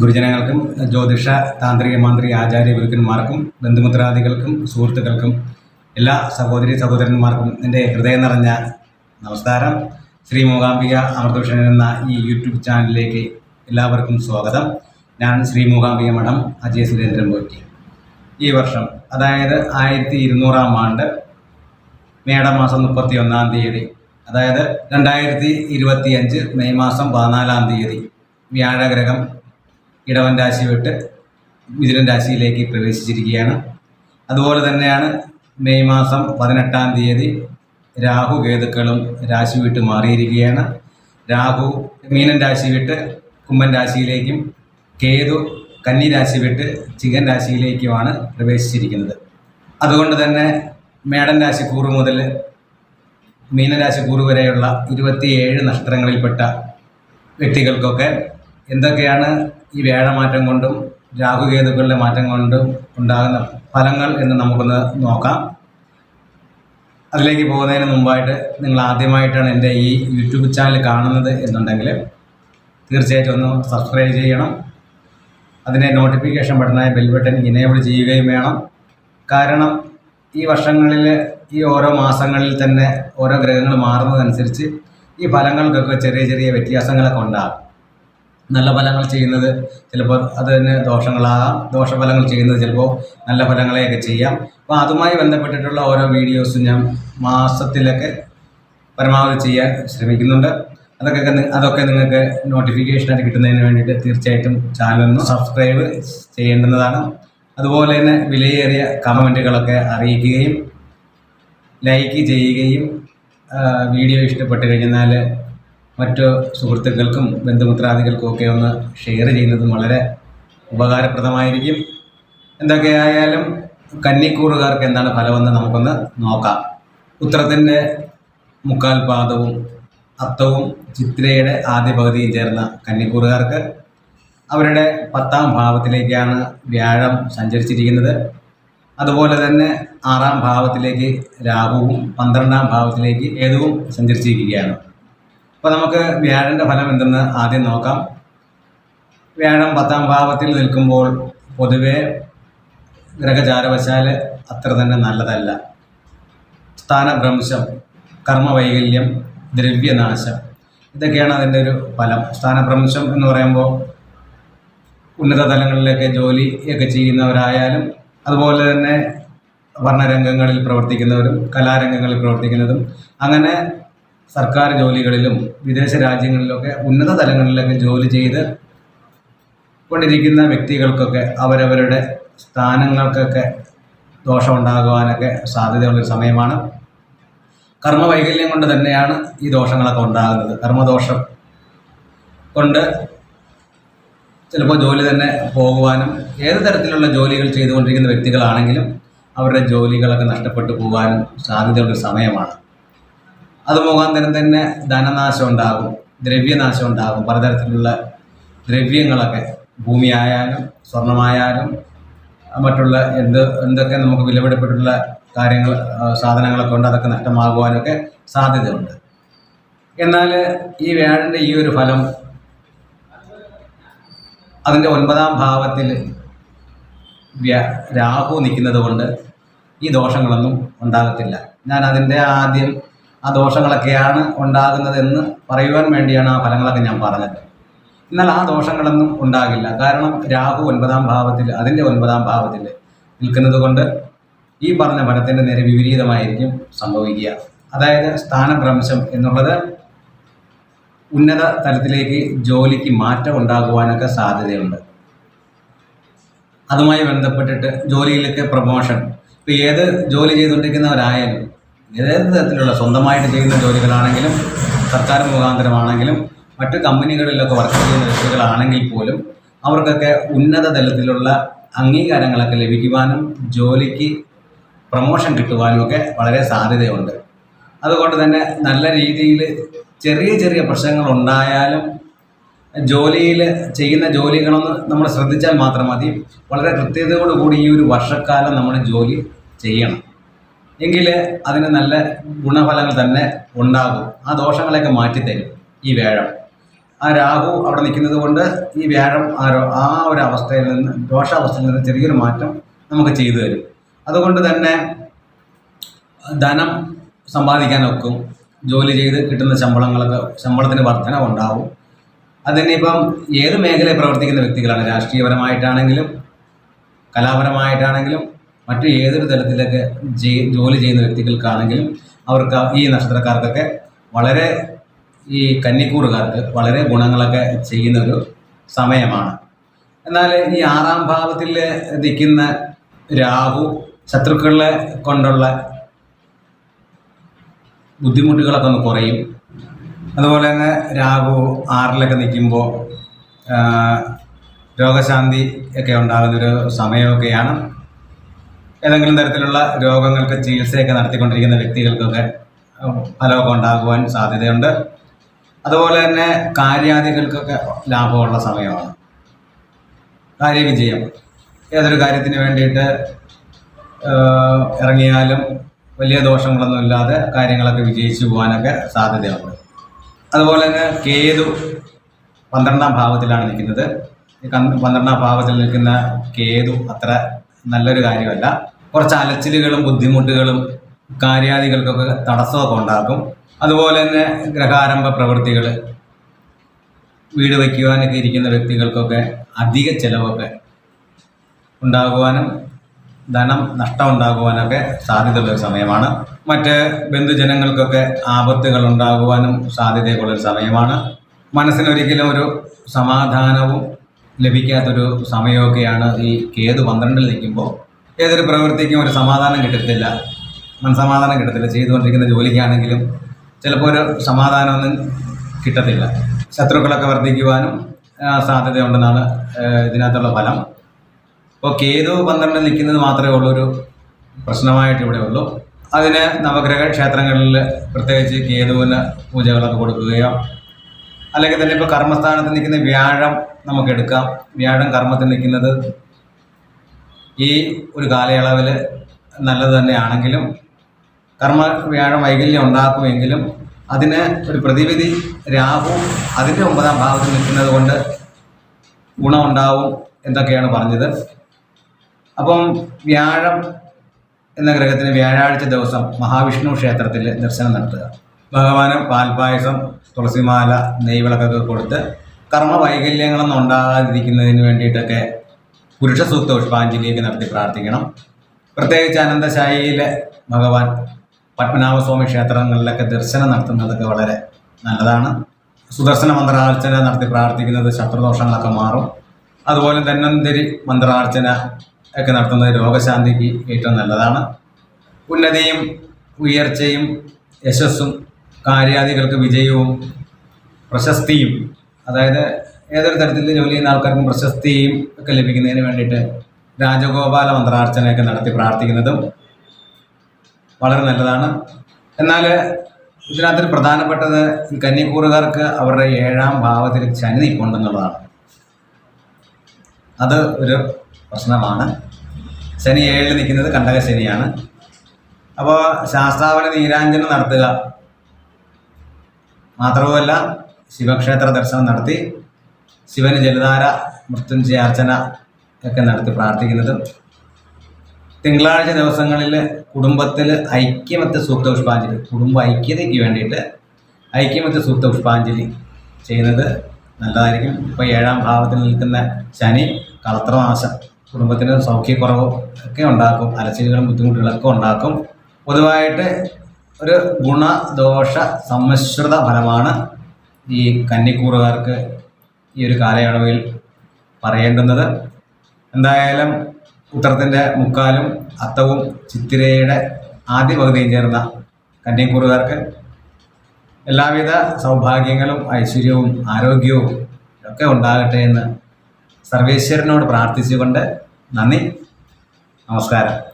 ഗുരുജനങ്ങൾക്കും ജ്യോതിഷ താന്ത്രിക മന്ത്രി ആചാര്യ ഗുരുക്കന്മാർക്കും ബന്ധുമിത്രാദികൾക്കും സുഹൃത്തുക്കൾക്കും എല്ലാ സഹോദരി സഹോദരന്മാർക്കും എന്റെ ഹൃദയം നിറഞ്ഞ നമസ്കാരം. ശ്രീ മൂകാംബിക അമൃതഭൂഷണൻ എന്ന ഈ യൂട്യൂബ് ചാനലിലേക്ക് എല്ലാവർക്കും സ്വാഗതം. ഞാൻ ശ്രീ മൂകാംബിക മഠം അജയ് സുരേന്ദ്രൻ പോറ്റി. ഈ വർഷം അതായത് ആയിരത്തി ഇരുന്നൂറാം ആണ്ട് മേടമാസം മുപ്പത്തി ഒന്നാം തീയതി അതായത് രണ്ടായിരത്തി ഇരുപത്തി അഞ്ച് മെയ് മാസം പതിനാലാം തീയതി വ്യാഴഗ്രഹം ഇടവൻ രാശി വിട്ട് മിഥുനൻ രാശിയിലേക്ക് പ്രവേശിച്ചിരിക്കുകയാണ്. അതുപോലെ തന്നെയാണ് മെയ് മാസം പതിനെട്ടാം തീയതി രാഹു കേതുക്കളും രാശി വിട്ട് മാറിയിരിക്കുകയാണ്. രാഹു മീനൻ രാശി വിട്ട് കുംഭൻ രാശിയിലേക്കും കേതു കന്നി രാശി വിട്ട് ചികൻ രാശിയിലേക്കുമാണ് പ്രവേശിച്ചിരിക്കുന്നത്. അതുകൊണ്ട് തന്നെ മേടൻ രാശി കൂറ് മുതൽ മീനരാശി കൂറ് വരെയുള്ള ഇരുപത്തിയേഴ് നക്ഷത്രങ്ങളിൽപ്പെട്ട വ്യക്തികൾക്കൊക്കെ എന്തൊക്കെയാണ് ഈ വ്യാഴമാറ്റം കൊണ്ടും രാഹുകേതുക്കളുടെ മാറ്റം കൊണ്ടും ഉണ്ടാകുന്ന ഫലങ്ങൾ എന്ന് നമുക്കൊന്ന് നോക്കാം. അതിലേക്ക് പോകുന്നതിന് മുമ്പായിട്ട് നിങ്ങൾ ആദ്യമായിട്ടാണ് എന്റെ ഈ യൂട്യൂബ് ചാനൽ കാണുന്നത് എന്നുണ്ടെങ്കിൽ തീർച്ചയായിട്ടും ഒന്ന് സബ്സ്ക്രൈബ് ചെയ്യണം. അതിനെ നോട്ടിഫിക്കേഷൻ ബട്ടണായ ബെൽ ബട്ടൺ ഇനേബിൾ ചെയ്യുകയും വേണം. കാരണം ഈ വർഷങ്ങളിൽ ഈ ഓരോ മാസങ്ങളിൽ തന്നെ ഓരോ ഗ്രഹങ്ങൾ മാറുന്നതനുസരിച്ച് ഈ ഫലങ്ങൾക്കൊക്കെ ചെറിയ ചെറിയ വ്യത്യാസങ്ങളൊക്കെ ഉണ്ടാകും. നല്ല ഫലങ്ങൾ ചെയ്യുന്നത്. ചിലപ്പോൾ അത് തന്നെ ദോഷങ്ങളാകാം. ദോഷഫലങ്ങൾ ചെയ്യുന്നത് ചിലപ്പോൾ നല്ല ഫലങ്ങളെയൊക്കെ ചെയ്യാം. അപ്പോൾ അതുമായി ബന്ധപ്പെട്ടിട്ടുള്ള ഓരോ വീഡിയോസും ഞാൻ മാസത്തിലൊക്കെ പരമാവധി ചെയ്യാൻ ശ്രമിക്കുന്നുണ്ട്. അതൊക്കെ അതൊക്കെ നിങ്ങൾക്ക് നോട്ടിഫിക്കേഷനായിട്ട് കിട്ടുന്നതിന് വേണ്ടിയിട്ട് തീർച്ചയായിട്ടും ചാനലൊന്ന് സബ്സ്ക്രൈബ് ചെയ്യേണ്ടുന്നതാണ്. അതുപോലെ തന്നെ വിലയേറിയ കമന്റുകളൊക്കെ അറിയിക്കുകയും ലൈക്ക് ചെയ്യുകയും വീഡിയോ ഇഷ്ടപ്പെട്ട് കഴിഞ്ഞാൽ മറ്റു സുഹൃത്തുക്കൾക്കും ബന്ധുമിത്രാദികൾക്കും ഒക്കെ ഒന്ന് ഷെയർ ചെയ്യുന്നതും വളരെ ഉപകാരപ്രദമായിരിക്കും. എന്തൊക്കെയായാലും കന്നിക്കൂറുകാർക്ക് എന്താണ് ഫലമെന്ന് നമുക്കൊന്ന് നോക്കാം. ഉത്തരത്തിന്റെ മുക്കാൽ പാദവും അത്തവും ചിത്രയുടെ ആദ്യ പകുതിയും ചേർന്ന കന്നിക്കൂറുകാർക്ക് അവരുടെ പത്താം ഭാവത്തിലേക്കാണ് വ്യാഴം സഞ്ചരിച്ചിരിക്കുന്നത്. അതുപോലെ തന്നെ ആറാം ഭാവത്തിലേക്ക് രാഹുവും പന്ത്രണ്ടാം ഭാവത്തിലേക്ക് ഏതുവും സഞ്ചരിച്ചിരിക്കുകയാണ്. അപ്പോൾ നമുക്ക് വ്യാഴന്റെ ഫലം എന്തെന്ന് ആദ്യം നോക്കാം. വ്യാഴം പത്താം ഭാവത്തിൽ നിൽക്കുമ്പോൾ പൊതുവെ ഗ്രഹചാരവശാൽ അത്ര തന്നെ നല്ലതല്ല. സ്ഥാനഭ്രംശം കർമ്മവൈകല്യം ദ്രവ്യനാശം ഇതൊക്കെയാണ് അതിന്റെ ഒരു ഫലം. സ്ഥാനഭ്രംശം എന്ന് പറയുമ്പോൾ ഉന്നത തലങ്ങളിലൊക്കെ ജോലിയൊക്കെ ചെയ്യുന്നവരായാലും അതുപോലെ തന്നെ വർണരംഗങ്ങളിൽ പ്രവർത്തിക്കുന്നവരും കലാരംഗങ്ങളിൽ പ്രവർത്തിക്കുന്നതും അങ്ങനെ സർക്കാർ ജോലികളിലും വിദേശ രാജ്യങ്ങളിലൊക്കെ ഉന്നത തലങ്ങളിലൊക്കെ ജോലി ചെയ്ത് കൊണ്ടിരിക്കുന്ന വ്യക്തികൾക്കൊക്കെ അവരവരുടെ സ്ഥാനങ്ങൾക്കൊക്കെ ദോഷമുണ്ടാകുവാനൊക്കെ സാധ്യതയുള്ളൊരു സമയമാണ്. കർമ്മവൈകല്യം കൊണ്ട് തന്നെയാണ് ഈ ദോഷങ്ങളൊക്കെ ഉണ്ടാകുന്നത്. കർമ്മദോഷം കൊണ്ട് ചിലപ്പോൾ ജോലി തന്നെ പോകുവാനും ഏത് തരത്തിലുള്ള ജോലികൾ ചെയ്തുകൊണ്ടിരിക്കുന്ന വ്യക്തികളാണെങ്കിലും അവരുടെ ജോലികളൊക്കെ നഷ്ടപ്പെട്ടു പോകാനും സാധ്യതയുള്ളൊരു സമയമാണ്. അത് മുഖാന്തരം തന്നെ ധനനാശം ഉണ്ടാകും ദ്രവ്യനാശം ഉണ്ടാകും. പലതരത്തിലുള്ള ദ്രവ്യങ്ങളൊക്കെ ഭൂമിയായാലും സ്വർണമായാലും മറ്റുള്ള എന്ത് എന്തൊക്കെ നമുക്ക് വിലപിടിപ്പെട്ടുള്ള കാര്യങ്ങൾ സാധനങ്ങളൊക്കെ ഉണ്ട് അതൊക്കെ നഷ്ടമാകുവാനൊക്കെ സാധ്യതയുണ്ട്. എന്നാൽ ഈ വ്യാഴന്റെ ഈ ഒരു ഫലം അതിന്റെ ഒൻപതാം ഭാവത്തിൽ രാഹു നിൽക്കുന്നത് കൊണ്ട് ഈ ദോഷങ്ങളൊന്നും ഉണ്ടാകത്തില്ല. ഞാൻ അതിന്റെ ആദ്യം ആ ദോഷങ്ങളൊക്കെയാണ് ഉണ്ടാകുന്നതെന്ന് പറയുവാൻ വേണ്ടിയാണ് ആ ഫലങ്ങളൊക്കെ ഞാൻ പറഞ്ഞത്. എന്നാൽ ആ ദോഷങ്ങളൊന്നും ഉണ്ടാകില്ല. കാരണം രാഹു ഒൻപതാം ഭാവത്തിൽ അതിന്റെ ഒൻപതാം ഭാവത്തിൽ നിൽക്കുന്നത് കൊണ്ട് ഈ പറഞ്ഞ ഫലത്തിന്റെ നേരെ വിപരീതമായിരിക്കും സംഭവിക്കുക. അതായത് സ്ഥാനഭ്രംശം എന്നുള്ളത് ഉന്നത തലത്തിലേക്ക് ജോലിക്ക് മാറ്റം ഉണ്ടാകുവാനൊക്കെ സാധ്യതയുണ്ട്. അതുമായി ബന്ധപ്പെട്ടിട്ട് ജോലിയിലൊക്കെ പ്രൊമോഷൻ. ഇപ്പോൾ ഏത് ജോലി ചെയ്തുകൊണ്ടിരിക്കുന്നവരായാലും ഏത് തരത്തിലുള്ള സ്വന്തമായിട്ട് ചെയ്യുന്ന ജോലികളാണെങ്കിലും സർക്കാർ മുഖാന്തരമാണെങ്കിലും മറ്റ് കമ്പനികളിലൊക്കെ വർക്ക് ചെയ്യുന്ന വ്യക്തികളാണെങ്കിൽ പോലും അവർക്കൊക്കെ ഉന്നത തലത്തിലുള്ള അംഗീകാരങ്ങളൊക്കെ ലഭിക്കുവാനും ജോലിക്ക് പ്രമോഷൻ കിട്ടുവാനും ഒക്കെ വളരെ സാധ്യതയുണ്ട്. അതുകൊണ്ട് തന്നെ നല്ല രീതിയിൽ ചെറിയ ചെറിയ പ്രശ്നങ്ങൾ ഉണ്ടായാലും ജോലിയിൽ ചെയ്യുന്ന ജോലികളൊന്ന് നമ്മൾ ശ്രദ്ധിച്ചാൽ മാത്രം മതി. വളരെ കൃത്യതയോടുകൂടി ഈ ഒരു വർഷക്കാലം നമ്മൾ ജോലി ചെയ്യണം. എങ്കിൽ അതിന് നല്ല ഗുണഫലങ്ങൾ തന്നെ ഉണ്ടാകും. ആ ദോഷങ്ങളെയൊക്കെ മാറ്റിത്തരും ഈ വ്യാഴം. ആ രാഹു അവിടെ നിൽക്കുന്നത് കൊണ്ട് ഈ വ്യാഴം ആ ആ ഒരു അവസ്ഥയിൽ നിന്ന് ദോഷാവസ്ഥയിൽ നിന്ന് ചെറിയൊരു മാറ്റം നമുക്ക് ചെയ്തു തരും. അതുകൊണ്ട് തന്നെ ധനം സമ്പാദിക്കാനൊക്കും ജോലി ചെയ്ത് കിട്ടുന്ന ശമ്പളങ്ങളൊക്കെ ശമ്പളത്തിന് വർധന ഉണ്ടാവും. അതിനിപ്പം ഏത് മേഖലയിൽ പ്രവർത്തിക്കുന്ന വ്യക്തികളാണ്? രാഷ്ട്രീയപരമായിട്ടാണെങ്കിലും കലാപരമായിട്ടാണെങ്കിലും മറ്റു ഏതൊരു തലത്തിലൊക്കെ ജോലി ചെയ്യുന്ന വ്യക്തികൾക്കാണെങ്കിലും അവർക്ക് ഈ നക്ഷത്രക്കാർക്കൊക്കെ വളരെ ഈ കന്നിക്കൂറുകാർക്ക് വളരെ ഗുണങ്ങളൊക്കെ ചെയ്യുന്ന ഒരു സമയമാണ്. എന്നാൽ ഈ ആറാം ഭാവത്തിൽ നിൽക്കുന്ന രാഹു ശത്രുക്കളെ കൊണ്ടുള്ള ബുദ്ധിമുട്ടുകളൊക്കെ ഒന്ന് കുറയും. അതുപോലെ തന്നെ രാഹു ആറിലൊക്കെ നിൽക്കുമ്പോൾ രോഗശാന്തി ഒക്കെ ഉണ്ടാകുന്നൊരു സമയമൊക്കെയാണ് ഏതെങ്കിലും തരത്തിലുള്ള രോഗങ്ങൾക്ക് ചികിത്സയൊക്കെ നടത്തിക്കൊണ്ടിരിക്കുന്ന വ്യക്തികൾക്കൊക്കെ ഫലമൊക്കെ ഉണ്ടാകുവാൻ സാധ്യതയുണ്ട്. അതുപോലെ തന്നെ കാര്യാദികൾക്കൊക്കെ ലാഭമുള്ള സമയമാണ്. കാര്യവിജയം. ഏതൊരു കാര്യത്തിന് വേണ്ടിയിട്ട് ഇറങ്ങിയാലും വലിയ ദോഷങ്ങളൊന്നുമില്ലാതെ കാര്യങ്ങളൊക്കെ വിജയിച്ചു പോകാനൊക്കെ സാധ്യതയുണ്ട്. അതുപോലെ തന്നെ കേതു പന്ത്രണ്ടാം ഭാവത്തിലാണ് നിൽക്കുന്നത്. പന്ത്രണ്ടാം ഭാവത്തിൽ നിൽക്കുന്ന കേതു അത്ര നല്ലൊരു കാര്യമല്ല. കുറച്ച് അലച്ചിലുകളും ബുദ്ധിമുട്ടുകളും കാര്യാദികൾക്കൊക്കെ തടസ്സമൊക്കെ ഉണ്ടാക്കും. അതുപോലെ തന്നെ ഗ്രഹാരംഭ പ്രവൃത്തികൾ വീട് വയ്ക്കുവാനൊക്കെ ഇരിക്കുന്ന വ്യക്തികൾക്കൊക്കെ അധിക ചിലവൊക്കെ ഉണ്ടാകുവാനും ധനം നഷ്ടം ഉണ്ടാകുവാനൊക്കെ സാധ്യതയുള്ളൊരു സമയമാണ്. മറ്റ് ബന്ധുജനങ്ങൾക്കൊക്കെ ആപത്തുകൾ ഉണ്ടാകുവാനും സാധ്യതയുള്ളൊരു സമയമാണ്. മനസ്സിനൊരിക്കലും ഒരു സമാധാനവും ലഭിക്കാത്തൊരു സമയമൊക്കെയാണ് ഈ കേതു പന്ത്രണ്ടിൽ നിൽക്കുമ്പോൾ ഏതൊരു പ്രവൃത്തിക്കും ഒരു സമാധാനം കിട്ടത്തില്ല. മനസമാധാനം കിട്ടത്തില്ല. ചെയ്തുകൊണ്ടിരിക്കുന്ന ജോലിക്കാണെങ്കിലും ചിലപ്പോൾ ഒരു സമാധാനമൊന്നും കിട്ടത്തില്ല. ശത്രുക്കളൊക്കെ വർദ്ധിക്കുവാനും സാധ്യതയുണ്ടെന്നാണ് ഇതിനകത്തുള്ള ഫലം. ഇപ്പോൾ കേതു പന്ത്രണ്ടിൽ നിൽക്കുന്നത് മാത്രമേ ഉള്ളൂ ഒരു പ്രശ്നമായിട്ട് ഇവിടെ ഉള്ളൂ. അതിന് നവഗ്രഹ ക്ഷേത്രങ്ങളിൽ പ്രത്യേകിച്ച് കേതുവിന് പൂജകളൊക്കെ കൊടുക്കുകയോ അല്ലെങ്കിൽ തന്നെ ഇപ്പോൾ കർമ്മസ്ഥാനത്ത് നിൽക്കുന്ന വ്യാഴം നമുക്ക് എടുക്കാം. വ്യാഴം കർമ്മത്തിൽ നിൽക്കുന്നത് ഈ ഒരു കാലയളവിൽ നല്ലത് തന്നെയാണെങ്കിലും കർമ്മ വ്യാഴം വൈകല്യം ഉണ്ടാക്കുമെങ്കിലും അതിന് ഒരു പ്രതിവിധി രാഹു അതിന്റെ ഒമ്പതാം ഭാവത്തിൽ നിൽക്കുന്നത് കൊണ്ട് ഗുണമുണ്ടാവും എന്നൊക്കെയാണ് പറഞ്ഞത്. അപ്പം വ്യാഴം എന്ന ഗ്രഹത്തിന് വ്യാഴാഴ്ച ദിവസം മഹാവിഷ്ണു ക്ഷേത്രത്തിൽ ദർശനം നടത്തുക. ഭഗവാന് പാൽപായസം തുളസിമാല നെയ്വിളക്കൊക്കെ കൊടുത്ത് കർമ്മ വൈകല്യങ്ങളൊന്നും ഉണ്ടാകാതിരിക്കുന്നതിന് വേണ്ടിയിട്ടൊക്കെ പുരുഷ സൂക്ത പുഷ്പാഞ്ജലിയൊക്കെ നടത്തി പ്രാർത്ഥിക്കണം. പ്രത്യേകിച്ച് അനന്തശായിയിലെ ഭഗവാൻ പത്മനാഭസ്വാമി ക്ഷേത്രങ്ങളിലൊക്കെ ദർശനം നടത്തുന്നതൊക്കെ വളരെ നല്ലതാണ്. സുദർശന മന്ത്രാർച്ചന നടത്തി പ്രാർത്ഥിക്കുന്നത് ശത്രുദോഷങ്ങളൊക്കെ മാറും. അതുപോലെ ധന്വന്തരി മന്ത്രാർച്ചന ഒക്കെ നടത്തുന്നത് രോഗശാന്തിക്ക് ഏറ്റവും നല്ലതാണ്. ഉന്നതിയും ഉയർച്ചയും യശസ്സും കാര്യാദികൾക്ക് വിജയവും പ്രശസ്തിയും അതായത് ഏതൊരു തരത്തിൽ ജോലി ചെയ്യുന്ന ആൾക്കാർക്കും പ്രശസ്തിയും ഒക്കെ ലഭിക്കുന്നതിന് വേണ്ടിയിട്ട് രാജഗോപാല മന്ത്രാർച്ചനയൊക്കെ നടത്തി പ്രാർത്ഥിക്കുന്നതും വളരെ നല്ലതാണ്. എന്നാൽ ഇതിനകത്തൊരു പ്രധാനപ്പെട്ടത് കന്നിക്കൂറുകാർക്ക് അവരുടെ ഏഴാം ഭാവത്തിൽ ചനി നിൽപ്പുണ്ടെന്നുള്ളതാണ്. അത് ഒരു പ്രശ്നമാണ്. ശനി ഏഴിൽ നിൽക്കുന്നത് കണ്ടക ശനിയാണ്. അപ്പോൾ ശാസ്ത്രാവലി നീരാഞ്ജനം നടത്തുക. മാത്രവുമല്ല ശിവക്ഷേത്ര ദർശനം നടത്തി ശിവന് ജലധാര മൃത്യുഞ്ജയാർച്ചന ഒക്കെ നടത്തി പ്രാർത്ഥിക്കുന്നത് തിങ്കളാഴ്ച ദിവസങ്ങളിൽ കുടുംബത്തിൽ ഐക്യമത്യ സൂക്ത പുഷ്പാഞ്ജലി കുടുംബ ഐക്യതയ്ക്ക് വേണ്ടിയിട്ട് ഐക്യമത്യ സൂക്ത പുഷ്പാഞ്ജലി ചെയ്യുന്നത് നല്ലതായിരിക്കും. ഇപ്പോൾ ഏഴാം ഭാവത്തിൽ നിൽക്കുന്ന ശനി കളത്രനാശം കുടുംബത്തിന് സൗഖ്യക്കുറവ് ഒക്കെ ഉണ്ടാക്കും അലച്ചിലുകളും ബുദ്ധിമുട്ടുകളൊക്കെ ഉണ്ടാക്കും. പൊതുവായിട്ട് ഒരു ഗുണദോഷ സമ്മിശ്രിത ഫലമാണ് ഈ കന്നിക്കൂറുകാർക്ക് ഈ ഒരു കാലയളവിൽ പറയേണ്ടുന്നത്. എന്തായാലും ഉത്തരത്തിന്റെ മുക്കാലും അത്തവും ചിത്തിരയുടെ ആദ്യ പകുതിയും ചേർന്ന കന്യാക്കൂറുകാർക്ക് എല്ലാവിധ സൗഭാഗ്യങ്ങളും ഐശ്വര്യവും ആരോഗ്യവും ഒക്കെ ഉണ്ടാകട്ടെ എന്ന് സർവേശ്വരനോട് പ്രാർത്ഥിച്ചുകൊണ്ട് നന്ദി. നമസ്കാരം.